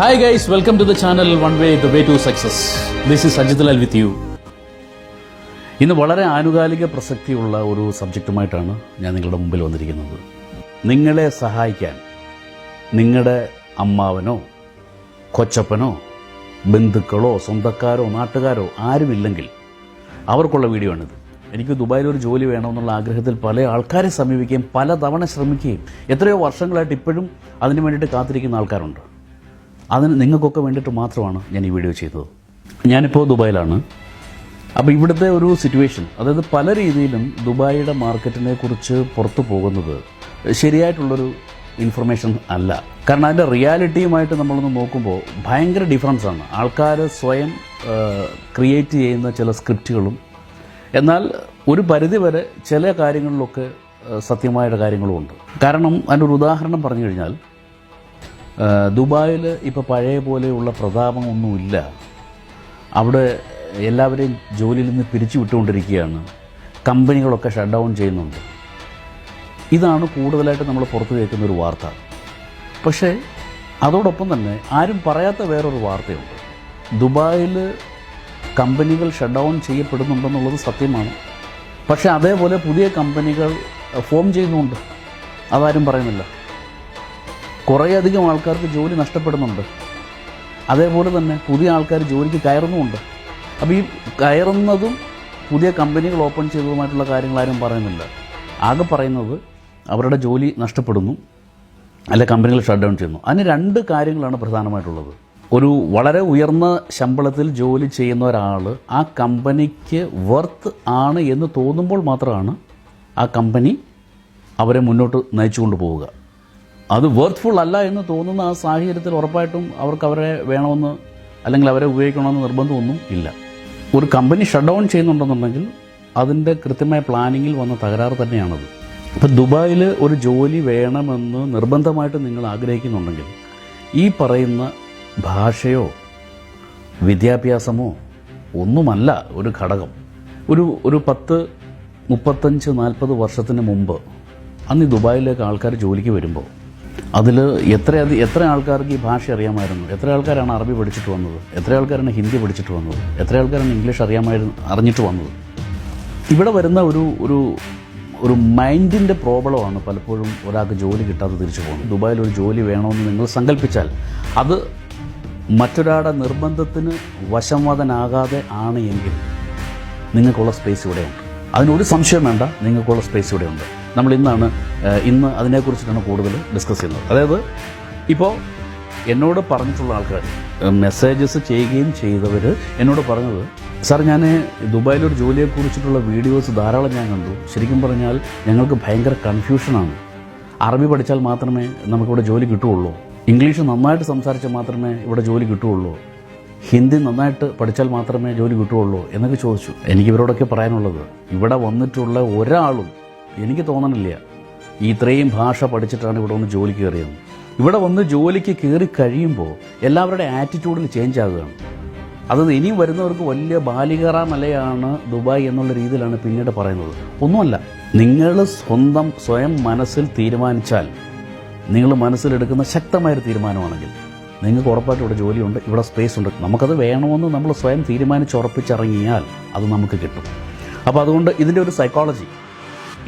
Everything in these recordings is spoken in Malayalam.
Hi guys welcome to the channel one way the way to success this is Ajith Lal with you ഇന്ന് വളരെ ആനുകാലിക പ്രസക്തിയുള്ള ഒരു സബ്ജക്റ്റുമായിട്ടാണ് ഞാൻ നിങ്ങളുടെ മുമ്പിൽ വന്നിരിക്കുന്നത്. നിങ്ങളെ സഹായിക്കാൻ നിങ്ങളുടെ അമ്മാവനോ കൊച്ചപ്പനോ ബന്ധുക്കളോ സ്വന്തക്കാരോ നാട്ടുകാരോ ആരുമില്ലെങ്കിൽ അവർക്കുള്ള വീഡിയോ ആണിത്. എനിക്ക് ദുബായിൽ ഒരു ജോലി വേണമെന്നുള്ള ആഗ്രഹത്തിൽ പല ആൾക്കാരെ സമീപിക്കുകയും പല തവണ ശ്രമിക്കുകയും എത്രയോ വർഷങ്ങളായിട്ട് ഇപ്പോഴും അതിനു വേണ്ടിയിട്ട് കാത്തിരിക്കുന്ന ആൾക്കാരുണ്ട്. അതിന് നിങ്ങൾക്കൊക്കെ വേണ്ടിയിട്ട് മാത്രമാണ് ഞാൻ ഈ വീഡിയോ ചെയ്തത്. ഞാനിപ്പോൾ ദുബായിലാണ്. അപ്പോൾ ഇവിടുത്തെ ഒരു സിറ്റുവേഷൻ അതായത് പല രീതിയിലും ദുബായിയുടെ മാർക്കറ്റിനെ കുറിച്ച് പുറത്തു പോകുന്നത് ശരിയായിട്ടുള്ളൊരു ഇൻഫർമേഷൻ അല്ല. കാരണം അതിന്റെ റിയാലിറ്റിയുമായിട്ട് നമ്മളൊന്ന് നോക്കുമ്പോൾ ഭയങ്കര ഡിഫറൻസ് ആണ്. ആൾക്കാർ സ്വയം ക്രിയേറ്റ് ചെയ്യുന്ന ചില സ്ക്രിപ്റ്റുകളും എന്നാൽ ഒരു പരിധിവരെ ചില കാര്യങ്ങളിലൊക്കെ സത്യമായ കാര്യങ്ങളുമുണ്ട്. കാരണം അതിന്റെ ഒരു ഉദാഹരണം പറഞ്ഞു കഴിഞ്ഞാൽ ദുബായിൽ ഇപ്പോൾ പഴയ പോലെയുള്ള പ്രതാപമൊന്നുമില്ല അവിടെ എല്ലാവരെയും ജോലിയിൽ നിന്ന് പിരിച്ചു വിട്ടുകൊണ്ടിരിക്കുകയാണ്. കമ്പനികളൊക്കെ ഷട്ട് ഡൗൺ ചെയ്യുന്നുണ്ട്. ഇതാണ് കൂടുതലായിട്ട് നമ്മൾ പുറത്തു കേൾക്കുന്ന ഒരു വാർത്ത. പക്ഷേ അതോടൊപ്പം തന്നെ ആരും പറയാത്ത വേറൊരു വാർത്തയുണ്ട്. ദുബായിൽ കമ്പനികൾ ഷട്ട് ഡൗൺ ചെയ്യപ്പെടുന്നുണ്ടെന്നുള്ളത് സത്യമാണ്. പക്ഷേ അതേപോലെ പുതിയ കമ്പനികൾ ഫോം ചെയ്യുന്നുണ്ട്. അതാരും പറയുന്നില്ല. കുറേയധികം ആൾക്കാർക്ക് ജോലി നഷ്ടപ്പെടുന്നുണ്ട്. അതേപോലെ തന്നെ പുതിയ ആൾക്കാർ ജോലിക്ക് കയറുന്നുമുണ്ട്. അപ്പോൾ ഈ കയറുന്നതും പുതിയ കമ്പനികൾ ഓപ്പൺ ചെയ്തതുമായിട്ടുള്ള കാര്യങ്ങൾ ആരും പറയുന്നില്ല. ആകെ പറയുന്നത് അവരുടെ ജോലി നഷ്ടപ്പെടുന്നു അല്ലെ കമ്പനികൾ ഷട്ട് ഡൗൺ ചെയ്യുന്നു. അതിന് രണ്ട് കാര്യങ്ങളാണ് പ്രധാനമായിട്ടുള്ളത്. ഒരു വളരെ ഉയർന്ന ശമ്പളത്തിൽ ജോലി ചെയ്യുന്ന ഒരാൾ ആ കമ്പനിക്ക് വർത്ത് ആണ് എന്ന് തോന്നുമ്പോൾ മാത്രമാണ് ആ കമ്പനി അവരെ മുന്നോട്ട് നയിച്ചുകൊണ്ട് പോവുക. അത് വർത്ത്ഫുൾ അല്ല എന്ന് തോന്നുന്ന ആ സാഹചര്യത്തിൽ ഉറപ്പായിട്ടും അവർക്ക് അവരെ വേണമെന്ന് അല്ലെങ്കിൽ അവരെ ഉപയോഗിക്കണമെന്ന് നിർബന്ധമൊന്നും ഇല്ല. ഒരു കമ്പനി ഷട്ട് ഡൗൺ ചെയ്യുന്നുണ്ടെന്നുണ്ടെങ്കിൽ അതിന്റെ കൃത്യമായ പ്ലാനിങ്ങിൽ വന്ന തകരാറ് തന്നെയാണത്. ഇപ്പം ദുബായിൽ ഒരു ജോലി വേണമെന്ന് നിർബന്ധമായിട്ട് നിങ്ങൾ ആഗ്രഹിക്കുന്നുണ്ടെങ്കിൽ ഈ പറയുന്ന ഭാഷയോ വിദ്യാഭ്യാസമോ ഒന്നുമല്ല ഒരു ഘടകം. ഒരു ഒരു പത്ത് മുപ്പത്തഞ്ച് നാൽപ്പത് വർഷത്തിന് മുമ്പ് അന്ന് ഈ ദുബായിലേക്ക് ആൾക്കാർ ജോലിക്ക് വരുമ്പോൾ അതിൽ എത്ര എത്ര ആൾക്കാർക്ക് ഈ ഭാഷ അറിയാമായിരുന്നു? എത്ര ആൾക്കാരാണ് അറബി പഠിച്ചിട്ട് വന്നത്? എത്ര ആൾക്കാരാണ് ഹിന്ദി പഠിച്ചിട്ട് വന്നത്? എത്ര ആൾക്കാരാണ് ഇംഗ്ലീഷ് അറിയാമായിരുന്നു അറിഞ്ഞിട്ട് വന്നത്? ഇവിടെ വരുന്ന ഒരു ഒരു ഒരു മൈൻഡിന്റെ പ്രോബ്ലമാണ് പലപ്പോഴും ഒരാൾക്ക് ജോലി കിട്ടാതെ തിരിച്ചു പോകുന്നത്. ദുബായിൽ ഒരു ജോലി വേണമെന്ന് നിങ്ങൾ സങ്കല്പിച്ചാൽ അത് മറ്റൊരാളുടെ നിർബന്ധത്തിന് വശംവദനാകാതെ ആണ് എങ്കിൽ നിങ്ങൾക്കുള്ള സ്പേസ് ഇവിടെയുണ്ട്. അതിനൊരു സംശയം വേണ്ട നിങ്ങൾക്കുള്ള സ്പേസ് ഇവിടെയുണ്ട്. നമ്മൾ ഇന്നാണ് ഇന്ന് അതിനെക്കുറിച്ചിട്ടാണ് കൂടുതൽ ഡിസ്കസ് ചെയ്യുന്നത്. അതായത് ഇപ്പോൾ എന്നോട് പറഞ്ഞിട്ടുള്ള ആൾക്കാർ മെസ്സേജസ് ചെയ്യുകയും ചെയ്തവർ എന്നോട് പറഞ്ഞത് സാർ ഞാൻ ദുബായിലൊരു ജോലിയെക്കുറിച്ചിട്ടുള്ള വീഡിയോസ് ധാരാളം ഞാൻ കണ്ടു. ശരിക്കും പറഞ്ഞാൽ ഞങ്ങൾക്ക് ഭയങ്കര കൺഫ്യൂഷനാണ് അറബി പഠിച്ചാൽ മാത്രമേ നമുക്കിവിടെ ജോലി കിട്ടുകയുള്ളൂ. ഇംഗ്ലീഷ് നന്നായിട്ട് സംസാരിച്ചാൽ മാത്രമേ ഇവിടെ ജോലി കിട്ടുകയുള്ളൂ. ഹിന്ദി നന്നായിട്ട് പഠിച്ചാൽ മാത്രമേ ജോലി കിട്ടുകയുള്ളൂ എന്നൊക്കെ ചോദിച്ചു. എനിക്കിവരോടൊക്കെ പറയാനുള്ളത് ഇവിടെ വന്നിട്ടുള്ള ഒരാളും എനിക്ക് തോന്നണില്ല. ഇത്രയും ഭാഷ പഠിച്ചിട്ടാണ് ഇവിടെ വന്ന് ജോലി കയറിയത്. ഇവിടെ വന്ന് ജോലിക്ക് കയറി കഴിയുമ്പോൾ എല്ലാവരുടെ ആറ്റിറ്റ്യൂഡിൽ ചേഞ്ച് ആകുകയാണ്. അത് ഇനിയും വരുന്നവർക്ക് വലിയ ബാലികറ മലയാണ് ദുബായ് എന്നുള്ള രീതിയിലാണ് പിന്നീട് പറയുന്നത്. ഒന്നുമല്ല നിങ്ങൾ സ്വന്തം സ്വയം മനസ്സിൽ തീരുമാനിച്ചാൽ നിങ്ങൾ മനസ്സിലെടുക്കുന്ന ശക്തമായൊരു തീരുമാനമാണെങ്കിൽ നിങ്ങൾക്ക് ഉറപ്പായിട്ട് ഇവിടെ ജോലിയുണ്ട് ഇവിടെ സ്പേസ് ഉണ്ട് നമുക്കത് വേണമെന്ന് നമ്മൾ സ്വയം തീരുമാനിച്ചുറപ്പിച്ചിറങ്ങിയാൽ അത് നമുക്ക് കിട്ടും. അപ്പോൾ അതുകൊണ്ട് ഇതിന്റെ ഒരു സൈക്കോളജി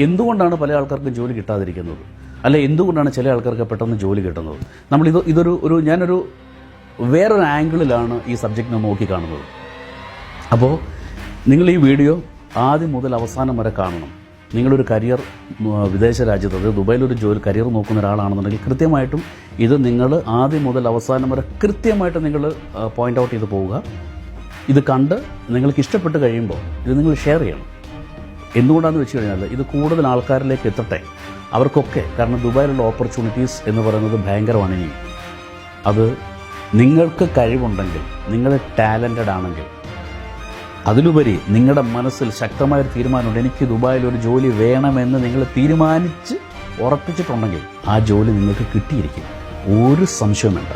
എന്തുകൊണ്ടാണ് പല ആൾക്കാർക്കും ജോലി കിട്ടാതിരിക്കുന്നത്? അല്ലെ എന്തുകൊണ്ടാണ് ചില ആൾക്കാർക്ക് പെട്ടെന്ന് ജോലി കിട്ടുന്നത്? നമ്മൾ ഇത് ഇതൊരു ഒരു ഞാനൊരു വേറൊരു ആംഗിളിലാണ് ഈ സബ്ജക്റ്റ് നമ്മൾ നോക്കി കാണുന്നത് അപ്പോൾ നിങ്ങൾ ഈ വീഡിയോ ആദ്യം മുതൽ അവസാനം വരെ കാണണം. നിങ്ങളൊരു കരിയർ വിദേശ രാജ്യത്ത് അതായത് ദുബായിലൊരു ജോലി കരിയർ നോക്കുന്ന ഒരാളാണെന്നുണ്ടെങ്കിൽ കൃത്യമായിട്ടും ഇത് നിങ്ങൾ ആദ്യം മുതൽ അവസാനം വരെ കൃത്യമായിട്ട് നിങ്ങൾ പോയിന്റ് ഔട്ട് ചെയ്ത് പോവുക. ഇത് കണ്ട് നിങ്ങൾക്ക് ഇഷ്ടപ്പെട്ട് കഴിയുമ്പോൾ ഇത് നിങ്ങൾ ഷെയർ ചെയ്യണം. എന്തുകൊണ്ടാണെന്ന് വെച്ച് കഴിഞ്ഞാൽ ഇത് കൂടുതൽ ആൾക്കാരിലേക്ക് എത്തട്ടെ? അവർക്കൊക്കെ കാരണം ദുബായിലുള്ള ഓപ്പർച്യൂണിറ്റീസ് എന്ന് പറയുന്നത് ഭയങ്കരമാണ് ഇനി. അത് നിങ്ങൾക്ക് കഴിവുണ്ടെങ്കിൽ നിങ്ങൾ ടാലന്റഡ് ആണെങ്കിൽ അതിലുപരി നിങ്ങളുടെ മനസ്സിൽ ശക്തമായൊരു തീരുമാനമുണ്ട്. എനിക്ക് ദുബായിൽ ഒരു ജോലി വേണമെന്ന് നിങ്ങൾ തീരുമാനിച്ച് ഉറപ്പിച്ചിട്ടുണ്ടെങ്കിൽ ആ ജോലി നിങ്ങൾക്ക് കിട്ടിയിരിക്കും. ഒരു സംശയവും വേണ്ട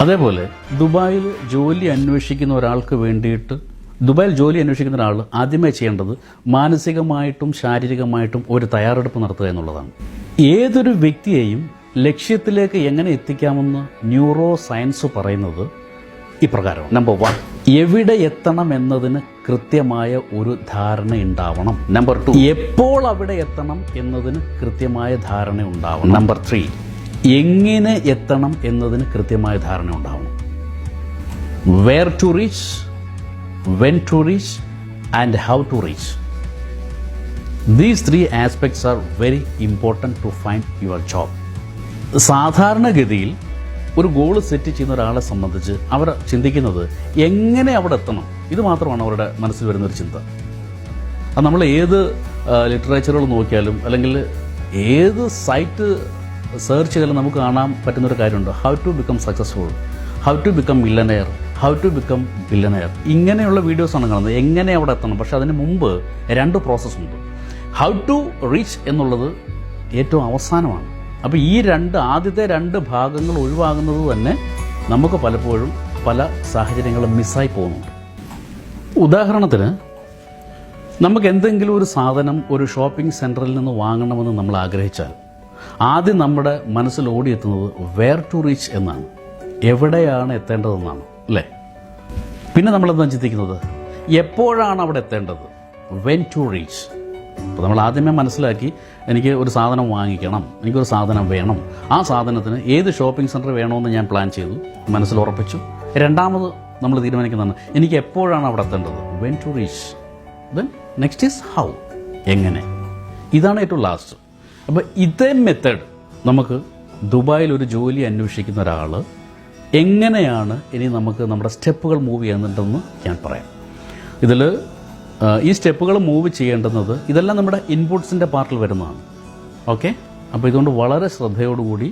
അതേപോലെ ദുബായിൽ ജോലി അന്വേഷിക്കുന്ന ഒരാൾക്ക് വേണ്ടിയിട്ട് ദുബായിൽ ജോലി അന്വേഷിക്കുന്ന ഒരാൾ ആദ്യമേ ചെയ്യേണ്ടത് മാനസികമായിട്ടും ശാരീരികമായിട്ടും ഒരു തയ്യാറെടുപ്പ് നടത്തുക എന്നുള്ളതാണ്. ഏതൊരു വ്യക്തിയെയും ലക്ഷ്യത്തിലേക്ക് എങ്ങനെ എത്തിക്കാമെന്ന് ന്യൂറോ സയൻസ് പറയുന്നത് ഇപ്രകാരമാണ്. നമ്പർ വൺ എവിടെ എത്തണം എന്നതിന് കൃത്യമായ ഒരു ധാരണ ഉണ്ടാവണം. നമ്പർ ടു എപ്പോൾ അവിടെ എത്തണം എന്നതിന് കൃത്യമായ ധാരണ ഉണ്ടാവണം. നമ്പർ ത്രീ എങ്ങനെ എത്തണം എന്നതിന് കൃത്യമായ ധാരണ ഉണ്ടാവണം. Where to reach when to reach and how to reach these three aspects are very important to find your job സാധാരണഗതിയിൽ ഒരു ഗോൾ സെറ്റ് ചെയ്യുന്ന ഒരാളെ സംബന്ധിച്ച് അവർ ചിന്തിക്കുന്നത് എങ്ങനെ അവിടെ എത്തണം? ഇത് മാത്രമാണ് അവരുടെ മനസ്സിൽ വരുന്ന ഒരു ചിന്ത. അത് നമ്മൾ ഏത് ലിറ്ററേച്ചറുകൾ നോക്കിയാലും അല്ലെങ്കിൽ ഏത് സൈറ്റ് സെർച്ച് ചെയ്താലും നമുക്ക് കാണാൻ പറ്റുന്ന ഒരു കാര്യമുണ്ട്. How to become successful how to become millionaire how to become billionaire ഇങ്ങനെയുള്ള ആണ് കാണുന്നത്. എങ്ങനെ അവിടെ എത്തണം? പക്ഷെ അതിന് മുമ്പ് രണ്ട് പ്രോസസ്സ് ഉണ്ട്. ഹൗ ടു റീച്ച് എന്നുള്ളത് ഏറ്റവും അവസാനമാണ്. അപ്പോൾ ഈ രണ്ട് ആദ്യത്തെ രണ്ട് ഭാഗങ്ങൾ ഒഴിവാകുന്നത് തന്നെ നമുക്ക് പലപ്പോഴും പല സാഹചര്യങ്ങളും മിസ്സായി പോകുന്നുണ്ട്. ഉദാഹരണത്തിന് നമുക്ക് എന്തെങ്കിലും ഒരു സാധനം ഒരു ഷോപ്പിംഗ് സെന്ററിൽ നിന്ന് വാങ്ങണമെന്ന് നമ്മൾ ആഗ്രഹിച്ചാൽ ആദ്യം നമ്മുടെ മനസ്സിൽ ഓടിയെത്തുന്നത് വെയർ ടു റീച്ച് എന്നാണ്. എവിടെയാണ് എത്തേണ്ടതെന്നാണ്. അല്ലേ? പിന്നെ നമ്മളെന്താ ചിന്തിക്കുന്നത്? എപ്പോഴാണ് അവിടെ എത്തേണ്ടത്? വെൻ ടു റീച്ച് അപ്പോൾ നമ്മൾ ആദ്യമേ മനസ്സിലാക്കി എനിക്ക് ഒരു സാധനം വാങ്ങിക്കണം എനിക്കൊരു സാധനം വേണം. ആ സാധനത്തിന് ഏത് ഷോപ്പിംഗ് സെന്റർ വേണമെന്ന് ഞാൻ പ്ലാൻ ചെയ്തു. മനസ്സിൽ ഉറപ്പിച്ചു. രണ്ടാമത് നമ്മൾ തീരുമാനിക്കുന്നതാണ് എനിക്ക് എപ്പോഴാണ് അവിടെ എത്തേണ്ടത്? When to reach then next is how എങ്ങനെ? ഇതാണ് ഏറ്റവും ലാസ്റ്റ് അപ്പോൾ ഇതേ മെത്തേഡ് നമുക്ക് ദുബായിൽ ഒരു ജോലി അന്വേഷിക്കുന്ന ഒരാൾ എങ്ങനെയാണ് ഇനി നമുക്ക് നമ്മുടെ സ്റ്റെപ്പുകൾ മൂവ് ചെയ്യുന്നുണ്ടെന്ന് ഞാൻ പറയാം. ഇതിൽ ഈ സ്റ്റെപ്പുകൾ മൂവ് ചെയ്യേണ്ടുന്നത് ഇതെല്ലാം നമ്മുടെ ഇൻപുട്സിന്റെ പാർട്ടിൽ വരുന്നതാണ്. ഓക്കെ? അപ്പോൾ ഇതുകൊണ്ട് വളരെ ശ്രദ്ധയോടുകൂടി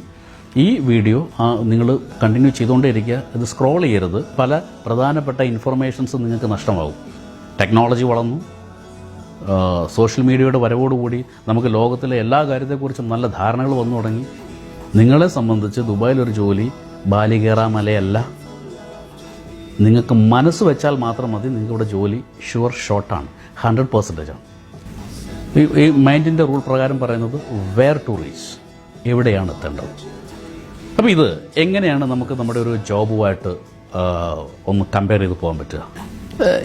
ഈ വീഡിയോ നിങ്ങൾ കണ്ടിന്യൂ ചെയ്തുകൊണ്ടേ ഇരിക്കുക ഇത് സ്ക്രോൾ ചെയ്യരുത്. പല പ്രധാനപ്പെട്ട ഇൻഫർമേഷൻസ് നിങ്ങൾക്ക് നഷ്ടമാകും ടെക്നോളജി വളർന്നു. സോഷ്യൽ മീഡിയയുടെ വരവോടുകൂടി നമുക്ക് ലോകത്തിലെ എല്ലാ കാര്യത്തെക്കുറിച്ചും നല്ല ധാരണകൾ വന്നു തുടങ്ങി. നിങ്ങളെ സംബന്ധിച്ച് ദുബായിലൊരു ജോലി ബാലികേറ മലയല്ല. നിങ്ങൾക്ക് മനസ്സ് വെച്ചാൽ മാത്രം മതി നിങ്ങളുടെ ജോലി ഷുവർ ഷോട്ടാണ്. ഹൺഡ്രഡ് പെർസെന്റേജ് ആണ്. ഈ ഈ മൈൻഡിന്റെ റൂൾ പ്രകാരം പറയുന്നത് വെയർ ടു റീച്ച്. എവിടെയാണ് എത്തേണ്ടത്? അപ്പോൾ ഇത് എങ്ങനെയാണ് നമുക്ക് നമ്മുടെ ഒരു ജോബുമായിട്ട് ഒന്ന് കമ്പയർ ചെയ്ത് പോകാൻ പറ്റുക?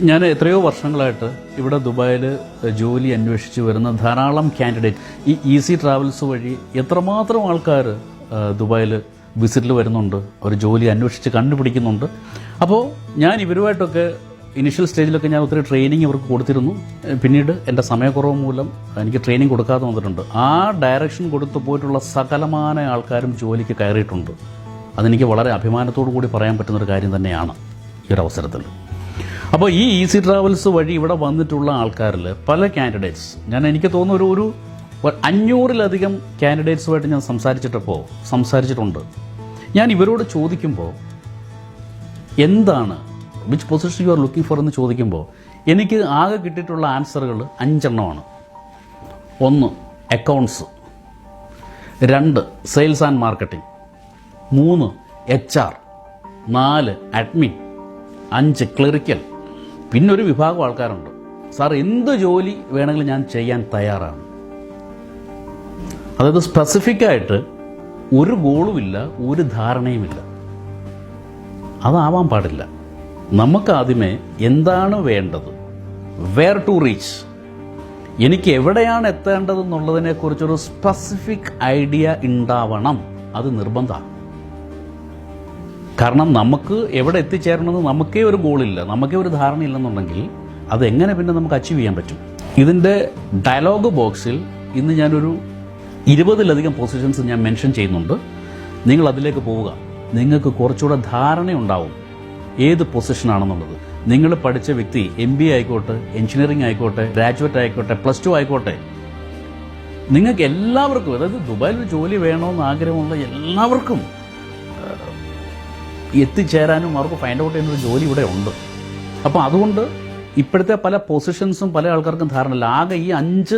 ഞാൻ എത്രയോ വർഷങ്ങളായിട്ട് ഇവിടെ ദുബായിൽ ജോലി അന്വേഷിച്ച് വരുന്ന ധാരാളം കാൻഡിഡേറ്റ് ഈ ഈസി ട്രാവൽസ് വഴി എത്രമാത്രം ആൾക്കാർ ദുബായിൽ വിസിറ്റിൽ വരുന്നുണ്ട് ഒരു ജോലി അന്വേഷിച്ച് കണ്ടുപിടിക്കുന്നുണ്ട്. അപ്പോൾ ഞാൻ ഇവരുമായിട്ടൊക്കെ ഇനിഷ്യൽ സ്റ്റേജിലൊക്കെ ഞാൻ ഒത്തിരി ട്രെയിനിങ് ഇവർക്ക് കൊടുത്തിരുന്നു. പിന്നീട് എന്റെ സമയക്കുറവ് മൂലം എനിക്ക് ട്രെയിനിങ് കൊടുക്കാതെ വന്നിട്ടുണ്ട്. ആ ഡയറക്ഷൻ കൊടുത്തു പോയിട്ടുള്ള സകലമായ ആൾക്കാരും ജോലിക്ക് കയറിയിട്ടുണ്ട്. അതെനിക്ക് വളരെ അഭിമാനത്തോടു കൂടി പറയാൻ പറ്റുന്നൊരു കാര്യം തന്നെയാണ് ഈ ഒരു അവസരത്തിൽ. അപ്പോൾ ഈ ഈസി ട്രാവൽസ് വഴി ഇവിടെ വന്നിട്ടുള്ള ആൾക്കാരിൽ പല കാൻഡിഡേറ്റ്സ് ഞാൻ എനിക്ക് തോന്നുന്നു ഒരു ഒരു ഒരു അഞ്ഞൂറിലധികം കാൻഡിഡേറ്റ്സുമായിട്ട് ഞാൻ സംസാരിച്ചിട്ടപ്പോൾ സംസാരിച്ചിട്ടുണ്ട്. ഞാൻ ഇവരോട് ചോദിക്കുമ്പോൾ എന്താണ് which position you are looking for എന്ന് ചോദിക്കുമ്പോൾ എനിക്ക് ആകെ കിട്ടിയിട്ടുള്ള ആൻസറുകൾ അഞ്ചെണ്ണമാണ്. ഒന്ന് അക്കൗണ്ട്സ് രണ്ട് സെയിൽസ് ആൻഡ് മാർക്കറ്റിംഗ് മൂന്ന് എച്ച് ആർ നാല് അഡ്മിൻ അഞ്ച് ക്ലറിക്കൽ പിന്നെ ഒരു വിഭാഗം ആൾക്കാരുണ്ട്. സാർ എന്ത് ജോലി വേണമെങ്കിലും ഞാൻ ചെയ്യാൻ തയ്യാറാണ്? അതായത് സ്പെസിഫിക് ആയിട്ട് ഒരു ഗോളുമില്ല ഒരു ധാരണയുമില്ല അതാവാൻ പാടില്ല. നമുക്ക് ആദ്യമേ എന്താണ് വേണ്ടത്? വെയർ ടു റീച്ച് എനിക്ക് എവിടെയാണ് എത്തേണ്ടതെന്നുള്ളതിനെക്കുറിച്ചൊരു സ്പെസിഫിക് ഐഡിയ ഉണ്ടാവണം. അത് നിർബന്ധമാണ്. കാരണം നമുക്ക് എവിടെ എത്തിച്ചേരണമെന്ന് നമുക്കേ ഒരു ഗോളില്ല നമുക്കേ ഒരു ധാരണയില്ലെന്നുണ്ടെങ്കിൽ അതെങ്ങനെ പിന്നെ നമുക്ക് അച്ചീവ് ചെയ്യാൻ പറ്റും? ഇതിന്റെ ഡയലോഗ് ബോക്സിൽ ഇന്ന് ഞാനൊരു ഇരുപതിലധികം പൊസിഷൻസ് ഞാൻ മെൻഷൻ ചെയ്യുന്നുണ്ട്. നിങ്ങൾ അതിലേക്ക് പോവുക. നിങ്ങൾക്ക് കുറച്ചുകൂടെ ധാരണയുണ്ടാവും ഏത് പൊസിഷനാണെന്നുള്ളത് നിങ്ങൾ പഠിച്ച വ്യക്തി എം ബി ആയിക്കോട്ടെ എഞ്ചിനീയറിംഗ് ആയിക്കോട്ടെ ഗ്രാജുവേറ്റ് ആയിക്കോട്ടെ പ്ലസ് ടു ആയിക്കോട്ടെ. നിങ്ങൾക്ക് എല്ലാവർക്കും അതായത് ദുബായിൽ ജോലി വേണമെന്ന് ആഗ്രഹമുള്ള എല്ലാവർക്കും എത്തിച്ചേരാനും അവർക്ക് ഫൈൻഡ് ഔട്ട് ചെയ്യുന്ന ഒരു ജോലി ഇവിടെ ഉണ്ട്. അപ്പോൾ അതുകൊണ്ട് ഇപ്പോഴത്തെ പല പൊസിഷൻസും പല ആൾക്കാർക്കും ധാരണയില്ല. ആകെ ഈ അഞ്ച്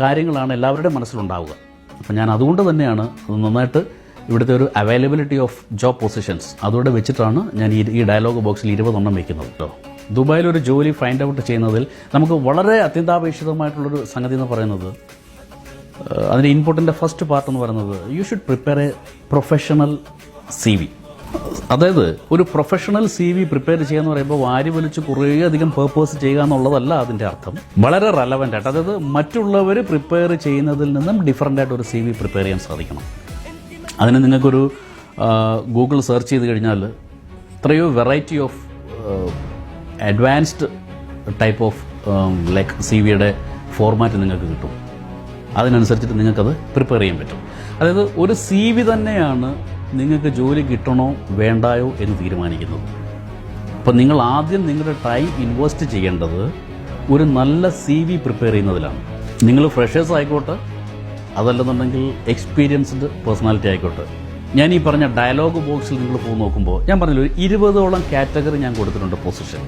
കാര്യങ്ങളാണ് എല്ലാവരുടെയും മനസ്സിലുണ്ടാവുക. അപ്പോൾ ഞാൻ അതുകൊണ്ട് തന്നെയാണ് അത് നന്നായിട്ട് ഇവിടുത്തെ ഒരു അവൈലബിലിറ്റി ഓഫ് ജോബ് പൊസിഷൻസ് അതോടെ വെച്ചിട്ടാണ് ഞാൻ ഈ ഈ ഡയലോഗ് ബോക്സിൽ ഇരുപതെണ്ണം വെക്കുന്നത് കേട്ടോ ദുബായിൽ ഒരു ജോലി ഫൈൻഡ് ഔട്ട് ചെയ്യുന്നതിൽ നമുക്ക് വളരെ അത്യന്താപേക്ഷിതമായിട്ടുള്ളൊരു സംഗതി എന്ന് പറയുന്നത് അതിന്റെ ഇൻപുട്ടിന്റെ ഫസ്റ്റ് പാർട്ട് എന്ന് പറയുന്നത് you should prepare a professional C V അതായത് ഒരു പ്രൊഫഷണൽ സി വി പ്രിപ്പയർ ചെയ്യുക എന്ന് പറയുമ്പോൾ വാരി വലിച്ച് കുറേയധികം പേർപ്പേഴ്സ് ചെയ്യുക എന്നുള്ളതല്ല അതിന്റെ അർത്ഥം. വളരെ റെലവന്റ് ആയിട്ട് അതായത് മറ്റുള്ളവർ പ്രിപ്പയർ ചെയ്യുന്നതിൽ നിന്നും ഡിഫറന്റ് ആയിട്ട് ഒരു സി വി പ്രിപ്പയർ ചെയ്യാൻ സാധിക്കണം. അതിന് നിങ്ങൾക്കൊരു ഗൂഗിൾ സെർച്ച് ചെയ്ത് കഴിഞ്ഞാൽ എത്രയോ variety of advanced type of like C വിയുടെ ഫോർമാറ്റ് നിങ്ങൾക്ക് കിട്ടും. അതിനനുസരിച്ചിട്ട് നിങ്ങൾക്കത് പ്രിപ്പയർ ചെയ്യാൻ പറ്റും. അതായത് ഒരു സി വി തന്നെയാണ് നിങ്ങൾക്ക് ജോലി കിട്ടണോ വേണ്ടായോ എന്ന് തീരുമാനിക്കുന്നത് അപ്പം നിങ്ങൾ ആദ്യം നിങ്ങളുടെ ടൈം ഇൻവെസ്റ്റ് ചെയ്യേണ്ടത് ഒരു നല്ല സി വി പ്രിപ്പയർ ചെയ്യുന്നതിലാണ്. നിങ്ങൾ ഫ്രഷേഴ്സ് ആയിക്കോട്ടെ അതല്ലെന്നുണ്ടെങ്കിൽ എക്സ്പീരിയൻസ്ഡ് പേഴ്സണാലിറ്റി ആയിക്കോട്ടെ. ഞാൻ ഈ പറഞ്ഞ ഡയലോഗ് ബോക്സിൽ നിങ്ങൾ പോകുന്ന നോക്കുമ്പോൾ ഞാൻ പറഞ്ഞില്ല ഒരു ഇരുപതോളം കാറ്റഗറി ഞാൻ കൊടുത്തിട്ടുണ്ട് പൊസിഷൻ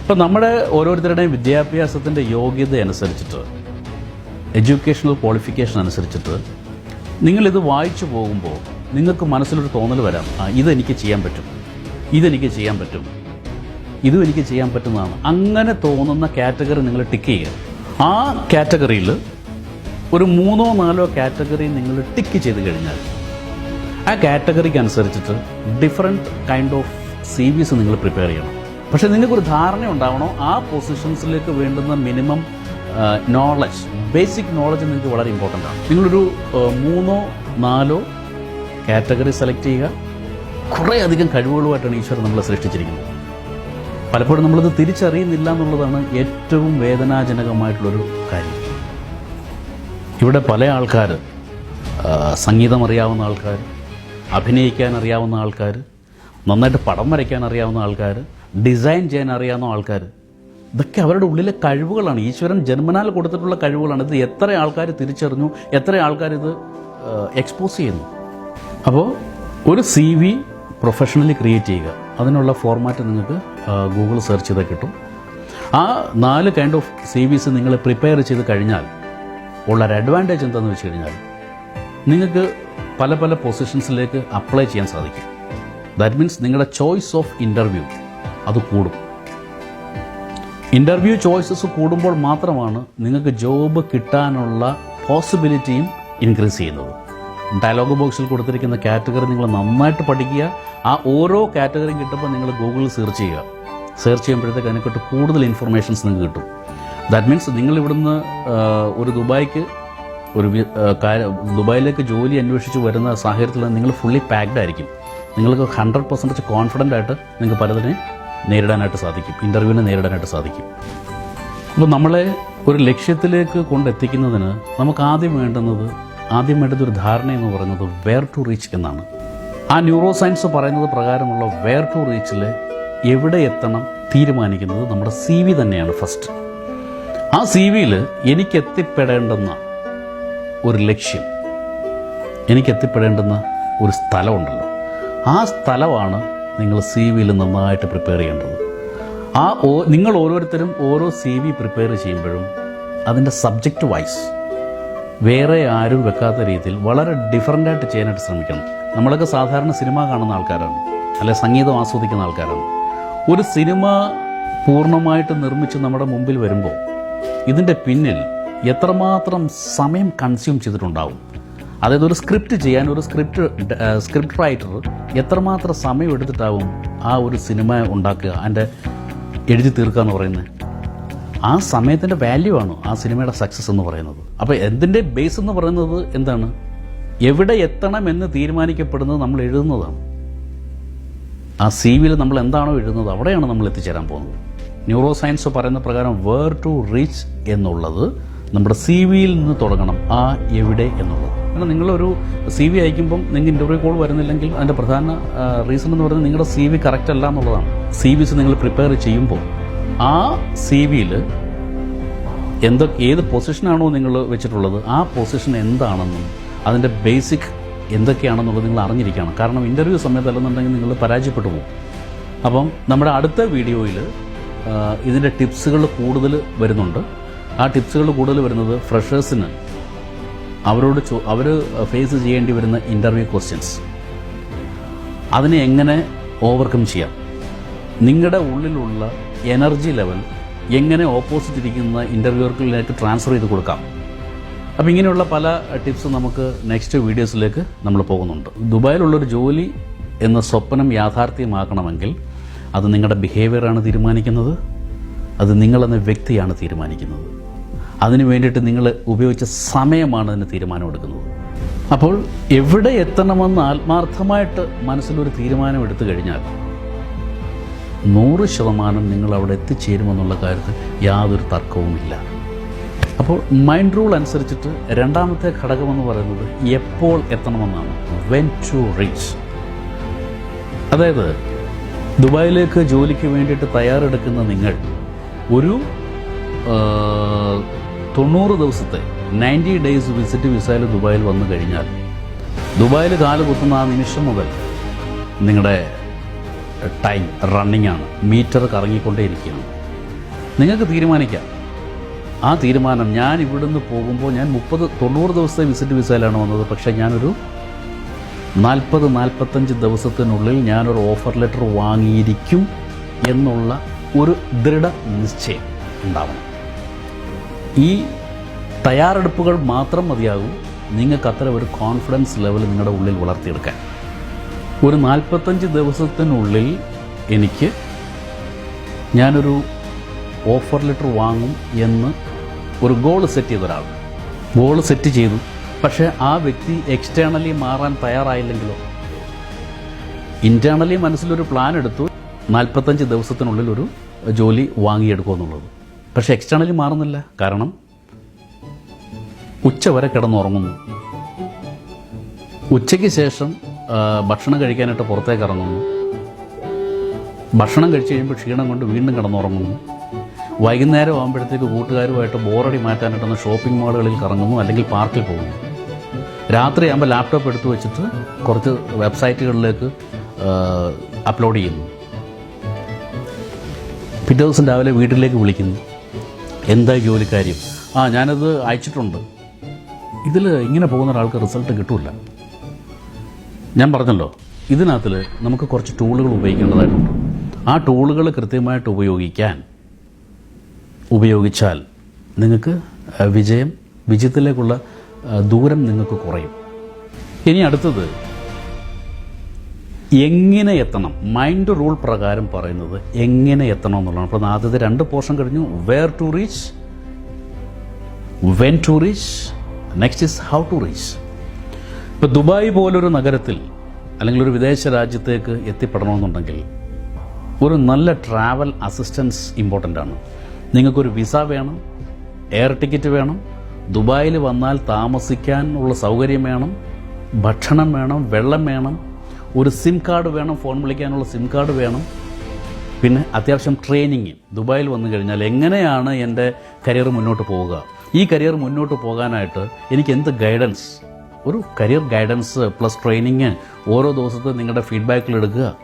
അപ്പോൾ നമ്മുടെ ഓരോരുത്തരുടെയും വിദ്യാഭ്യാസത്തിന്റെ യോഗ്യത അനുസരിച്ചിട്ട് എഡ്യൂക്കേഷണൽ ക്വാളിഫിക്കേഷൻ അനുസരിച്ചിട്ട് നിങ്ങളിത് വായിച്ചു പോകുമ്പോൾ നിങ്ങൾക്ക് മനസ്സിലൊരു തോന്നൽ വരാം. ആ ഇതെനിക്ക് ചെയ്യാൻ പറ്റും. ഇതെനിക്ക് ചെയ്യാൻ പറ്റും. ഇതും എനിക്ക് ചെയ്യാൻ പറ്റുന്നതാണ്. അങ്ങനെ തോന്നുന്ന കാറ്റഗറി നിങ്ങൾ ടിക്ക് ചെയ്യുക. ആ കാറ്റഗറിയിൽ ഒരു മൂന്നോ നാലോ കാറ്റഗറി നിങ്ങൾ ടിക്ക് ചെയ്ത് കഴിഞ്ഞാൽ ആ കാറ്റഗറിക്ക് അനുസരിച്ചിട്ട് different kind of C Vs നിങ്ങൾ പ്രിപ്പയർ ചെയ്യണം. പക്ഷേ നിങ്ങൾക്കൊരു ധാരണ ഉണ്ടാവണോ? ആ പൊസിഷൻസിലേക്ക് വേണ്ടുന്ന മിനിമം നോളജ് ബേസിക് നോളജ് നിങ്ങൾക്ക് വളരെ ഇമ്പോർട്ടന്റ് ആണ്. നിങ്ങളൊരു മൂന്നോ നാലോ കാറ്റഗറി സെലക്ട് ചെയ്യുക. കുറേ അധികം കഴിവുകളുമായിട്ടാണ് ഈശ്വരൻ നമ്മളെ സൃഷ്ടിച്ചിരിക്കുന്നത്. പലപ്പോഴും നമ്മളത് തിരിച്ചറിയുന്നില്ല എന്നുള്ളതാണ് ഏറ്റവും വേദനാജനകമായിട്ടുള്ളൊരു കാര്യം. ഇവിടെ പല ആൾക്കാർ സംഗീതം അറിയാവുന്ന ആൾക്കാർ അഭിനയിക്കാൻ അറിയാവുന്ന ആൾക്കാർ നന്നായിട്ട് പടം വരയ്ക്കാൻ അറിയാവുന്ന ആൾക്കാർ ഡിസൈൻ ചെയ്യാൻ അറിയാവുന്ന ആൾക്കാർ ഇതൊക്കെ അവരുടെ ഉള്ളിലെ കഴിവുകളാണ്. ഈശ്വരൻ ജന്മനാൽ കൊടുത്തിട്ടുള്ള കഴിവുകളാണ്. ഇത് എത്ര ആൾക്കാർ തിരിച്ചറിഞ്ഞു എത്ര ആൾക്കാർ ഇത് എക്സ്പോസ് ചെയ്യുന്നു. അപ്പോൾ ഒരു സി വി പ്രൊഫഷണലി ക്രിയേറ്റ് ചെയ്യുക. അതിനുള്ള ഫോർമാറ്റ് നിങ്ങൾക്ക് ഗൂഗിൾ സെർച്ച് ചെയ്താൽ കിട്ടും. ആ നാല് കൈൻഡ് ഓഫ് സി വിസ് നിങ്ങൾ പ്രിപ്പയർ ചെയ്ത് കഴിഞ്ഞാൽ ഉള്ളൊരു അഡ്വാന്റേജ് എന്താണെന്ന് വെച്ച് കഴിഞ്ഞാൽ നിങ്ങൾക്ക് പല പല പൊസിഷൻസിലേക്ക് അപ്ലൈ ചെയ്യാൻ സാധിക്കും. ദാറ്റ് മീൻസ് നിങ്ങളുടെ ചോയ്സ് ഓഫ് ഇന്റർവ്യൂ അത് കൂടും. ഇന്റർവ്യൂ ചോയ്സസ് കൂടുമ്പോൾ മാത്രമാണ് നിങ്ങൾക്ക് ജോബ് കിട്ടാനുള്ള പോസിബിലിറ്റിയും ഇൻക്രീസ് ചെയ്യുന്നത്. ഡയലോഗ് ബോക്സിൽ കൊടുത്തിരിക്കുന്ന കാറ്റഗറി നിങ്ങൾ നന്നായിട്ട് പഠിക്കുക. ആ ഓരോ കാറ്റഗറിയും കിട്ടുമ്പോൾ നിങ്ങൾ ഗൂഗിളിൽ സെർച്ച് ചെയ്യുക. സെർച്ച് ചെയ്യുമ്പോഴത്തേക്ക് അതിനെക്കുറിച്ച് കൂടുതൽ ഇൻഫർമേഷൻസ് നിങ്ങൾക്ക് കിട്ടും. ദാറ്റ് മീൻസ് നിങ്ങൾ ഇവിടുന്ന് ഒരു ദുബായ്ക്ക് ഒരു ദുബായിലേക്ക് ജോലി അന്വേഷിച്ച് വരുന്ന സാഹചര്യത്തിൽ നിങ്ങൾ ഫുള്ളി പാക്ഡ് ആയിരിക്കും. നിങ്ങൾക്ക് ഹൺഡ്രഡ് പെർസെന്റേജ് കോൺഫിഡന്റ് ആയിട്ട് നിങ്ങൾക്ക് പലതിനെ നേരിടാനായിട്ട് സാധിക്കും. ഇന്റർവ്യൂവിനെ നേരിടാനായിട്ട് സാധിക്കും. അപ്പോൾ നമ്മളെ ഒരു ലക്ഷ്യത്തിലേക്ക് കൊണ്ടെത്തിക്കുന്നതിന് നമുക്ക് ആദ്യം വേണ്ടുന്നത് ആദ്യം വേണ്ടത് ഒരു ധാരണ എന്ന് പറയുന്നത് വെയർ ടു റീച്ച് എന്നാണ്. ആ ന്യൂറോ സയൻസ് പറയുന്നത് പ്രകാരമുള്ള വെയർ ടു റീച്ചിൽ എവിടെ എത്തണം തീരുമാനിക്കുന്നത് നമ്മുടെ സി വി തന്നെയാണ് ഫസ്റ്റ് ആ സി വിയിൽ എനിക്ക് എത്തിപ്പെടേണ്ടുന്ന ഒരു ലക്ഷ്യം എനിക്ക് എത്തിപ്പെടേണ്ടുന്ന ഒരു സ്ഥലമുണ്ടല്ലോ ആ സ്ഥലമാണ് നിങ്ങൾ സി വിയിൽ നന്നായിട്ട് പ്രിപ്പയർ ചെയ്യേണ്ടത്. ആ നിങ്ങൾ ഓരോരുത്തരും ഓരോ സി വി പ്രിപ്പയർ ചെയ്യുമ്പോഴും അതിന്റെ സബ്ജക്റ്റ് വൈസ് വേറെ ആരും വെക്കാത്ത രീതിയിൽ വളരെ ഡിഫറന്റായിട്ട് ചെയ്യാനായിട്ട് ശ്രമിക്കണം. നമ്മളൊക്കെ സാധാരണ സിനിമ കാണുന്ന ആൾക്കാരാണ്. അല്ലെ സംഗീതം ആസ്വദിക്കുന്ന ആൾക്കാരാണ്. ഒരു സിനിമ പൂർണമായിട്ട് നിർമ്മിച്ച് നമ്മുടെ മുമ്പിൽ വരുമ്പോൾ ഇതിന്റെ പിന്നിൽ എത്രമാത്രം സമയം കൺസ്യൂം ചെയ്തിട്ടുണ്ടാവും? അതായത് ഒരു സ്ക്രിപ്റ്റ് ചെയ്യാൻ ഒരു സ്ക്രിപ്റ്റ് സ്ക്രിപ്റ്റ് റൈറ്റർ എത്രമാത്രം സമയം എടുത്തിട്ടാവും ആ ഒരു സിനിമ ഉണ്ടാക്കുക അതിന്റെ എഴുതി തീർക്കുക എന്ന് പറയുന്നത്? ആ സമയത്തിന്റെ വാല്യൂ ആണ് ആ സിനിമയുടെ സക്സസ് എന്ന് പറയുന്നത്. അപ്പോൾ എന്തിന്റെ ബേസ് എന്ന് പറയുന്നത് എന്താണ്? എവിടെ എത്തണം എന്ന് തീരുമാനിക്കപ്പെടുന്നത് നമ്മൾ എഴുതുന്നതാണ്. ആ സി വിയിൽ നമ്മൾ എന്താണോ എഴുതുന്നത് അവിടെയാണ് നമ്മൾ എത്തിച്ചേരാൻ പോകുന്നത്. ന്യൂറോ സയൻസ് പറയുന്ന പ്രകാരം വേർ ടു റീച്ച് എന്നുള്ളത് നമ്മുടെ സി വിയിൽ നിന്ന് തുടങ്ങണം. ആ എവിടെ എന്നുള്ളത്. കാരണം നിങ്ങളൊരു സി വി അയക്കുമ്പം നിങ്ങൾ ഇന്റർവ്യൂ കോൾ വരുന്നില്ലെങ്കിൽ അതിന്റെ പ്രധാന റീസൺ എന്ന് പറയുന്നത് നിങ്ങളുടെ സി വി കറക്റ്റ് അല്ല എന്നുള്ളതാണ്. സി വിസ് നിങ്ങൾ പ്രിപ്പയർ ചെയ്യുമ്പോൾ ആ സി വിയിൽ എന്തൊക്കെ ഏത് പൊസിഷനാണോ നിങ്ങൾ വെച്ചിട്ടുള്ളത് ആ പൊസിഷൻ എന്താണെന്നും അതിന്റെ ബേസിക് എന്തൊക്കെയാണെന്നുള്ളത് നിങ്ങൾ അറിഞ്ഞിരിക്കണം. കാരണം ഇന്റർവ്യൂ സമയത്ത് അല്ലെന്നുണ്ടെങ്കിൽ നിങ്ങൾ പരാജയപ്പെട്ടു പോകും. അപ്പം നമ്മുടെ അടുത്ത വീഡിയോയിൽ ഇതിന്റെ ടിപ്സുകൾ കൂടുതൽ വരുന്നുണ്ട്. ആ ടിപ്സുകൾ കൂടുതൽ വരുന്നത് ഫ്രഷേഴ്സിന് അവരോട് ചോ അവർ ഫേസ് ചെയ്യേണ്ടി വരുന്ന ഇന്റർവ്യൂ ക്വസ്റ്റ്യൻസ് അതിനെ എങ്ങനെ ഓവർകം ചെയ്യാം? നിങ്ങളുടെ ഉള്ളിലുള്ള എനർജി ലെവൽ എങ്ങനെ ഓപ്പോസിറ്റ് ഇരിക്കുന്ന ഇന്റർവ്യൂവർക്കിലേക്ക് ട്രാൻസ്ഫർ ചെയ്ത് കൊടുക്കാം. അപ്പോൾ ഇങ്ങനെയുള്ള പല ടിപ്സും നമുക്ക് നെക്സ്റ്റ് വീഡിയോസിലേക്ക് നമ്മൾ പോകുന്നുണ്ട്. ദുബായിലുള്ളൊരു ജോലി എന്ന സ്വപ്നം യാഥാർത്ഥ്യമാക്കണമെങ്കിൽ അത് നിങ്ങളുടെ ബിഹേവിയറാണ് തീരുമാനിക്കുന്നത്. അത് നിങ്ങളെന്ന വ്യക്തിയാണ് തീരുമാനിക്കുന്നത്. അതിനു വേണ്ടിയിട്ട് നിങ്ങൾ ഉപയോഗിച്ച സമയമാണ് അതിന് തീരുമാനമെടുക്കുന്നത്. അപ്പോൾ എവിടെ എത്തണമെന്ന് ആത്മാർത്ഥമായിട്ട് മനസ്സിലൊരു തീരുമാനം എടുത്തു കഴിഞ്ഞാൽ നൂറ് ശതമാനം നിങ്ങൾ അവിടെ എത്തിച്ചേരുമെന്നുള്ള കാര്യത്തിൽ യാതൊരു തർക്കവുമില്ല. അപ്പോൾ മൈൻഡ് റൂൾ അനുസരിച്ചിട്ട് രണ്ടാമത്തെ ഘടകമെന്ന് പറയുന്നത് എപ്പോൾ എത്തണമെന്നാണ്. വെൻ ടു റീച്ച് അതായത് ദുബായിലേക്ക് ജോലിക്ക് വേണ്ടിയിട്ട് തയ്യാറെടുക്കുന്ന നിങ്ങൾ ഒരു തൊണ്ണൂറ് ദിവസത്തെ നയന്റി ഡേയ്സ് വിസിറ്റ് വിസയിൽ ദുബായിൽ വന്നു കഴിഞ്ഞാൽ ദുബായിൽ കാൽ കുത്തുന്ന ആ നിമിഷം മുതൽ നിങ്ങളുടെ ടൈം റണ്ണിങ് ആണ് മീറ്റർ കറങ്ങിക്കൊണ്ടേയിരിക്കുകയാണ്. നിങ്ങൾക്ക് തീരുമാനിക്കാം. ആ തീരുമാനം ഞാൻ ഇവിടുന്ന് പോകുമ്പോൾ ഞാൻ മുപ്പത് തൊണ്ണൂറ് ദിവസത്തെ വിസിറ്റ് വിസയിലാണ് വന്നത് പക്ഷേ ഞാനൊരു നാൽപ്പത് നാൽപ്പത്തഞ്ച് ദിവസത്തിനുള്ളിൽ ഞാനൊരു ഓഫർ ലെറ്റർ വാങ്ങിയിരിക്കും എന്നുള്ള ഒരു ദൃഢ നിശ്ചയം ഉണ്ടാവണം. ഈ തയ്യാറെടുപ്പുകൾ മാത്രം മതിയാകും. നിങ്ങൾക്ക് അത്ര ഒരു കോൺഫിഡൻസ് ലെവൽ നിങ്ങളുടെ ഉള്ളിൽ വളർത്തിയെടുക്കാൻ. ഒരു നാൽപ്പത്തഞ്ച് ദിവസത്തിനുള്ളിൽ എനിക്ക് ഞാനൊരു ഓഫർ ലെറ്റർ വാങ്ങും എന്ന് ഒരു ഗോൾ സെറ്റ് ചെയ്ത ഒരാൾ. ഗോൾ സെറ്റ് ചെയ്തു. പക്ഷേ ആ വ്യക്തി എക്സ്റ്റേണലി മാറാൻ തയ്യാറായില്ലെങ്കിലോ? ഇന്റേർണലി മനസ്സിലൊരു പ്ലാൻ എടുത്തു. നാൽപ്പത്തഞ്ച് ദിവസത്തിനുള്ളിൽ ഒരു ജോലി വാങ്ങിയെടുക്കുക എന്നുള്ളത്. പക്ഷേ എക്സ്റ്റേണലി മാറുന്നില്ല. കാരണം ഉച്ച വരെ കിടന്നുറങ്ങുന്നു. ഉച്ചയ്ക്ക് ശേഷം ഭക്ഷണം കഴിക്കാനായിട്ട് പുറത്തേക്ക് ഇറങ്ങുന്നു. ഭക്ഷണം കഴിച്ച് കഴിയുമ്പോൾ ക്ഷീണം കൊണ്ട് വീണ്ടും കിടന്നുറങ്ങുന്നു. വൈകുന്നേരം ആകുമ്പോഴത്തേക്ക് കൂട്ടുകാരുമായിട്ട് ബോറടി മാറ്റാനായിട്ടൊന്ന് ഷോപ്പിംഗ് മാളുകളിൽ കറങ്ങുന്നു അല്ലെങ്കിൽ പാർക്കിൽ പോകുന്നു. രാത്രിയാകുമ്പോൾ ലാപ്ടോപ്പ് എടുത്തു വെച്ചിട്ട് കുറച്ച് വെബ്സൈറ്റുകളിലേക്ക് അപ്ലോഡ് ചെയ്യുന്നു. പിറ്റേ ദിവസം രാവിലെ വീട്ടിലേക്ക് വിളിക്കുന്നു. എന്താ ജോലിക്കാര്യം? ആ ഞാനത് അയച്ചിട്ടുണ്ട്. ഇതിൽ ഇങ്ങനെ പോകുന്ന ഒരാൾക്ക് റിസൾട്ട് കിട്ടില്ല ഞാൻ പറഞ്ഞല്ലോ ഇതിനകത്തിൽ നമുക്ക് കുറച്ച് ടൂളുകൾ ഉപയോഗിക്കേണ്ടതായിട്ടുണ്ട്. ആ ടൂളുകൾ കൃത്യമായിട്ട് ഉപയോഗിക്കാൻ ഉപയോഗിച്ചാൽ നിങ്ങൾക്ക് വിജയം വിജയത്തിലേക്കുള്ള ദൂരം നിങ്ങൾക്ക് കുറയും. ഇനി അടുത്തത് എങ്ങനെ എത്തണം? മൈൻഡ് റൂൾ പ്രകാരം പറയുന്നത് എങ്ങനെ എത്തണം എന്നുള്ളതാണ്. അപ്പോൾ ആദ്യത്തെ രണ്ട് പോർഷൻ കഴിഞ്ഞു. Where to reach when to reach next is how to reach ഇപ്പോൾ ദുബായ് പോലൊരു നഗരത്തിൽ അല്ലെങ്കിൽ ഒരു വിദേശ രാജ്യത്തേക്ക് എത്തിപ്പെടണമെന്നുണ്ടെങ്കിൽ ഒരു നല്ല ട്രാവൽ അസിസ്റ്റൻസ് ഇമ്പോർട്ടന്റ് ആണ്. നിങ്ങൾക്കൊരു വിസ വേണം എയർ ടിക്കറ്റ് വേണം ദുബായിൽ വന്നാൽ താമസിക്കാനുള്ള സൗകര്യം വേണം ഭക്ഷണം വേണം വെള്ളം വേണം ഒരു സിം കാർഡ് വേണം ഫോൺ വിളിക്കാനുള്ള സിം കാർഡ് വേണം പിന്നെ അത്യാവശ്യം ട്രെയിനിങ് ദുബായിൽ വന്നു കഴിഞ്ഞാൽ എങ്ങനെയാണ് എന്റെ കരിയർ മുന്നോട്ട് പോവുക? ഈ കരിയർ മുന്നോട്ട് പോകാനായിട്ട് എനിക്ക് എന്ത് ഗൈഡൻസ് ഒരു കരിയർ ഗൈഡൻസ് പ്ലസ് ട്രെയിനിങ് ഓരോ ദിവസത്തെ നിങ്ങളുടെ ഫീഡ്ബാക്കിൽ എടുക്കുക.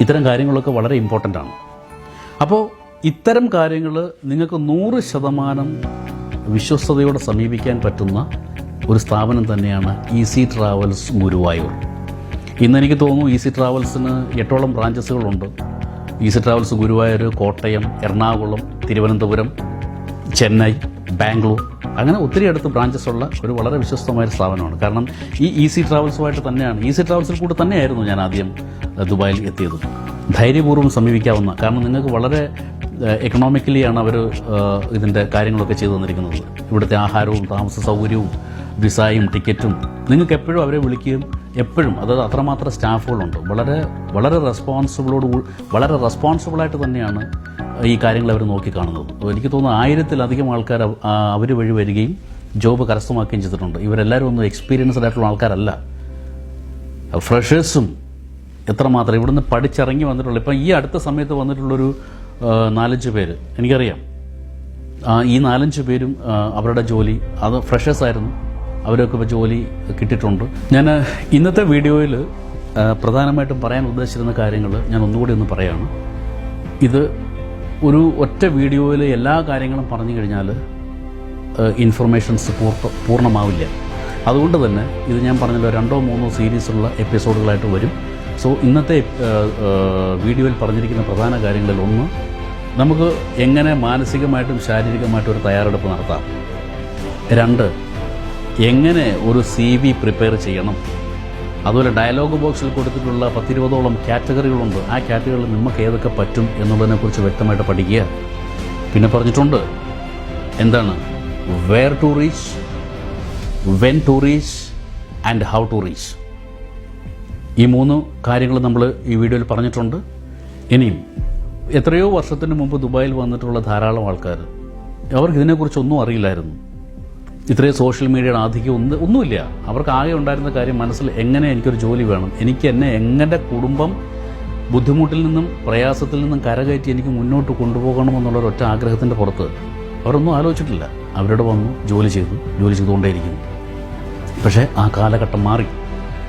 ഇത്തരം കാര്യങ്ങളൊക്കെ വളരെ ഇമ്പോർട്ടന്റ് ആണ്. അപ്പോൾ ഇത്തരം കാര്യങ്ങൾ നിങ്ങൾക്ക് നൂറ് ശതമാനം വിശ്വസ്തയോടെ സമീപിക്കാൻ പറ്റുന്ന ഒരു സ്ഥാപനം തന്നെയാണ് ഈസി ട്രാവൽസ് ഗുരുവായൂർ. ഇന്ന് എനിക്ക് തോന്നുന്നു ഈസി ട്രാവൽസിന് എട്ടോളം ബ്രാഞ്ചസുകളുണ്ട് ഈസി ട്രാവൽസ് ഗുരുവായൂർ കോട്ടയം എറണാകുളം തിരുവനന്തപുരം ചെന്നൈ ബാംഗ്ലൂർ അങ്ങനെ ഒത്തിരി അടുത്ത് ബ്രാഞ്ചസ് ഉള്ള ഒരു വളരെ വിശ്വസ്തമായ സ്ഥാപനമാണ്. കാരണം ഈ ഈസി ട്രാവൽസുമായിട്ട് തന്നെയാണ്. ഈസി ട്രാവൽസിൽ കൂടെ തന്നെയായിരുന്നു ഞാൻ ആദ്യം ദുബായിൽ എത്തിയത്. ധൈര്യപൂർവം സമീപിക്കാവുന്ന കാരണം നിങ്ങൾക്ക് വളരെ എക്കണോമിക്കലിയാണ് അവർ ഇതിന്റെ കാര്യങ്ങളൊക്കെ ചെയ്തു തന്നിരിക്കുന്നത്. ഇവിടുത്തെ ആഹാരവും താമസ സൗകര്യവും വിസയും ടിക്കറ്റും നിങ്ങൾക്ക് എപ്പോഴും അവരെ വിളിക്കുകയും എപ്പോഴും അതായത് അത്രമാത്രം സ്റ്റാഫുകളുണ്ട്. വളരെ വളരെ റെസ്പോൺസിബിളോട് വളരെ റെസ്പോൺസിബിളായിട്ട് തന്നെയാണ് ഈ കാര്യങ്ങൾ അവർ നോക്കിക്കാണുന്നത്. എനിക്ക് തോന്നുന്നു ആയിരത്തിലധികം ആൾക്കാർ അവർ വഴി വരികയും ജോബ് കരസ്ഥമാക്കുകയും ചെയ്തിട്ടുണ്ട്. ഇവരെല്ലാവരും ഒന്നും എക്സ്പീരിയൻസ്ഡ് ആയിട്ടുള്ള ആൾക്കാരല്ല. ഫ്രഷേഴ്സും എത്രമാത്രം ഇവിടുന്ന് പഠിച്ചിറങ്ങി വന്നിട്ടുള്ള ഇപ്പം ഈ അടുത്ത സമയത്ത് വന്നിട്ടുള്ളൊരു നാലഞ്ച് പേര്. എനിക്കറിയാം. ഈ നാലഞ്ച് പേരും അവരുടെ ജോലി അത് ഫ്രഷേഴ്സ് ആയിരുന്നു. അവരൊക്കെ ഇപ്പോൾ ജോലി കിട്ടിയിട്ടുണ്ട്. ഞാൻ ഇന്നത്തെ വീഡിയോയിൽ പ്രധാനമായിട്ടും പറയാൻ ഉദ്ദേശിച്ചിരുന്ന കാര്യങ്ങൾ ഞാൻ ഒന്നുകൂടി ഒന്ന് പറയാണ്. ഇത് ഒരു ഒറ്റ വീഡിയോയിൽ എല്ലാ കാര്യങ്ങളും പറഞ്ഞു കഴിഞ്ഞാൽ ഇൻഫർമേഷൻസ് പൂർത്ത പൂർണമാവില്ല. അതുകൊണ്ട് തന്നെ ഇത് ഞാൻ പറഞ്ഞല്ലോ രണ്ടോ മൂന്നോ സീരീസുള്ള എപ്പിസോഡുകളായിട്ട് വരും. സോ ഇന്നത്തെ വീഡിയോയിൽ പറഞ്ഞിരിക്കുന്ന പ്രധാന കാര്യങ്ങളിൽ ഒന്ന് നമുക്ക് എങ്ങനെ മാനസികമായിട്ടും ശാരീരികമായിട്ടും ഒരു തയ്യാറെടുപ്പ് നടത്താം. രണ്ട് എങ്ങനെ ഒരു സി വി പ്രിപ്പയർ ചെയ്യണം. അതുപോലെ ഡയലോഗ് ബോക്സിൽ കൊടുത്തിട്ടുള്ള പത്തിരുപതോളം കാറ്റഗറികളുണ്ട്. ആ കാറ്റഗറിയിൽ നമുക്ക് ഏതൊക്കെ പറ്റും എന്നുള്ളതിനെക്കുറിച്ച് വ്യക്തമായിട്ട് പഠിക്കുക. പിന്നെ പറഞ്ഞിട്ടുണ്ട് എന്താണ്? Where to reach when to reach and how to reach ഈ മൂന്ന് കാര്യങ്ങൾ നമ്മൾ ഈ വീഡിയോയിൽ പറഞ്ഞിട്ടുണ്ട്. ഇനിയും എത്രയോ വർഷത്തിന് മുമ്പ് ദുബായിൽ വന്നിട്ടുള്ള ധാരാളം ആൾക്കാർ അവർക്ക് ഇതിനെക്കുറിച്ചൊന്നും അറിയില്ലായിരുന്നു. ഇത്രയും സോഷ്യൽ മീഡിയയുടെ ആധിക്യം ഒന്ന് ഒന്നുമില്ല. അവർക്ക് ആകെ ഉണ്ടായിരുന്ന കാര്യം മനസ്സിൽ എങ്ങനെ എനിക്കൊരു ജോലി വേണം? എനിക്ക് എന്നെ എങ്ങനെ കുടുംബം ബുദ്ധിമുട്ടിൽ നിന്നും പ്രയാസത്തിൽ നിന്നും കരകയറ്റി എനിക്ക് മുന്നോട്ട് കൊണ്ടുപോകണമെന്നുള്ള ഒറ്റ ആഗ്രഹത്തിന്റെ പുറത്ത് അവരൊന്നും ആലോചിച്ചിട്ടില്ല. അവരോട് വന്നു ജോലി ചെയ്തു ജോലി ചെയ്തുകൊണ്ടേയിരിക്കുന്നു. പക്ഷേ ആ കാലഘട്ടം മാറി.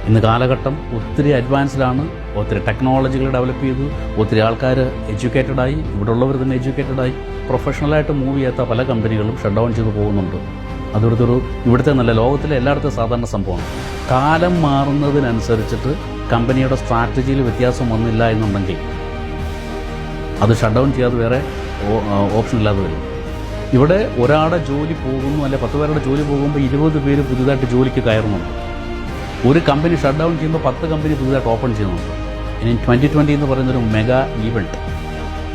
ഇന്ന് കാലഘട്ടം ഒത്തിരി അഡ്വാൻസ്ഡാണ് ഒത്തിരി ടെക്നോളജികൾ ഡെവലപ്പ് ചെയ്തു ഒത്തിരി ആൾക്കാർ എഡ്യൂക്കേറ്റഡായി ഇവിടെ ഉള്ളവർ തന്നെ എഡ്യൂക്കേറ്റഡായി പ്രൊഫഷണലായിട്ട് മൂവ് ചെയ്യാത്ത പല കമ്പനികളും ഷട്ട് ഡൗൺ ചെയ്തു പോകുന്നുണ്ട്. ഒരു ഇവിടുത്തെ നല്ല ലോകത്തിലെ എല്ലായിടത്തും സാധാരണ സംഭവമാണ്. കാലം മാറുന്നതിനനുസരിച്ചിട്ട് കമ്പനിയുടെ സ്ട്രാറ്റജിയിൽ വ്യത്യാസം വന്നില്ല എന്നുണ്ടെങ്കിൽ അത് ഷട്ട് ഡൗൺ ചെയ്യാതെ വേറെ ഓപ്ഷൻ ഇല്ലാതെ വരും. ഇവിടെ ഒരാളുടെ ജോലി പോകുന്നു അല്ലെ പത്ത് പേരുടെ ജോലി പോകുമ്പോൾ ഇരുപത് പേര് പുതിയതായിട്ട് ജോലിക്ക് കയറുന്നുണ്ട്. ഒരു കമ്പനി ഷട്ട് ഡൗൺ ചെയ്യുമ്പോൾ പത്ത് കമ്പനി പുതിയതായിട്ട് ഓപ്പൺ ചെയ്യുന്നുണ്ട്. ഇനി ട്വന്റി ട്വന്റി എന്ന് പറയുന്നൊരു മെഗാ ഈവന്റ്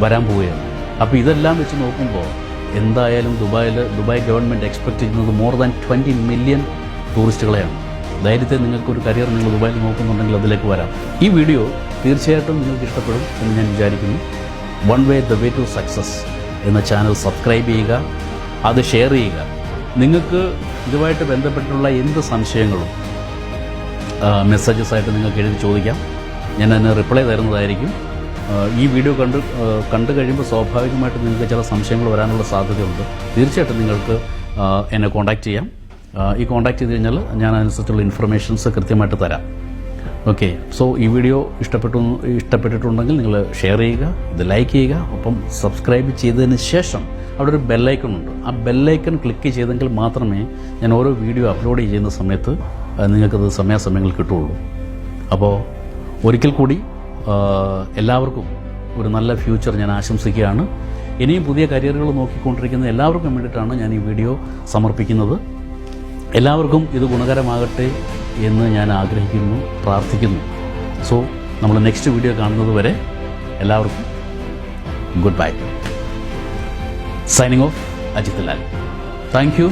വരാൻ പോവുകയാണ്. അപ്പോൾ ഇതെല്ലാം വെച്ച് നോക്കുമ്പോൾ എന്തായാലും ദുബായിൽ ദുബായ് ഗവൺമെന്റ് എക്സ്പെക്ട് ചെയ്യുന്നത് മോർ ദാൻ ട്വന്റി മില്യൺ ടൂറിസ്റ്റുകളെയാണ് ധൈര്യത്തെ നിങ്ങൾക്കൊരു കരിയർ നിങ്ങൾ ദുബായിൽ നോക്കുന്നുണ്ടെങ്കിൽ അതിലേക്ക് വരാം. ഈ വീഡിയോ തീർച്ചയായിട്ടും നിങ്ങൾക്ക് ഇഷ്ടപ്പെടും എന്ന് ഞാൻ വിചാരിക്കുന്നു. One way the way to success എന്ന ചാനൽ സബ്സ്ക്രൈബ് ചെയ്യുക അത് ഷെയർ ചെയ്യുക. നിങ്ങൾക്ക് ഇതുമായിട്ട് ബന്ധപ്പെട്ടുള്ള എന്ത് സംശയങ്ങളും മെസ്സേജസ് ആയിട്ട് നിങ്ങൾക്ക് എഴുതി ചോദിക്കാം. ഞാൻ അതിന് റിപ്ലൈ തരുന്നതായിരിക്കും. ഈ വീഡിയോ കണ്ട് കണ്ടു കഴിയുമ്പോൾ സ്വാഭാവികമായിട്ട് നിങ്ങൾക്ക് ചില സംശയങ്ങൾ വരാനുള്ള സാധ്യതയുണ്ട്. തീർച്ചയായിട്ടും നിങ്ങൾക്ക് എന്നെ കോൺടാക്റ്റ് ചെയ്യാം. ഈ കോൺടാക്ട് ചെയ്ത് കഴിഞ്ഞാൽ ഞാൻ അതിനനുസരിച്ചുള്ള ഇൻഫർമേഷൻസ് കൃത്യമായിട്ട് തരാം. ഓക്കെ സോ ഈ വീഡിയോ ഇഷ്ടപ്പെട്ടു ഇഷ്ടപ്പെട്ടിട്ടുണ്ടെങ്കിൽ നിങ്ങൾ ഷെയർ ചെയ്യുക ഇത് ലൈക്ക് ചെയ്യുക ഒപ്പം സബ്സ്ക്രൈബ് ചെയ്തതിന് ശേഷം അവിടെ ഒരു ബെല്ലൈക്കൺ ഉണ്ട്. ആ ബെല്ലൈക്കൺ ക്ലിക്ക് ചെയ്തെങ്കിൽ മാത്രമേ ഞാൻ ഓരോ വീഡിയോ അപ്ലോഡ് ചെയ്യുന്ന സമയത്ത് നിങ്ങൾക്കത് സമയാസമയങ്ങൾ കിട്ടുള്ളൂ അപ്പോൾ ഒരിക്കൽ കൂടി എല്ലാവർക്കും ഒരു നല്ല ഫ്യൂച്ചർ ഞാൻ ആശംസിക്കുകയാണ്. ഇനിയും പുതിയ കരിയറുകൾ നോക്കിക്കൊണ്ടിരിക്കുന്ന എല്ലാവർക്കും വേണ്ടിയിട്ടാണ് ഞാൻ ഈ വീഡിയോ സമർപ്പിക്കുന്നത്. എല്ലാവർക്കും ഇത് ഗുണകരമാകട്ടെ എന്ന് ഞാൻ ആഗ്രഹിക്കുന്നു പ്രാർത്ഥിക്കുന്നു. സോ നമ്മൾ നെക്സ്റ്റ് വീഡിയോ കാണുന്നത് വരെ എല്ലാവർക്കും good bye signing off Ajith Lal thank you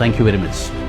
thank you very much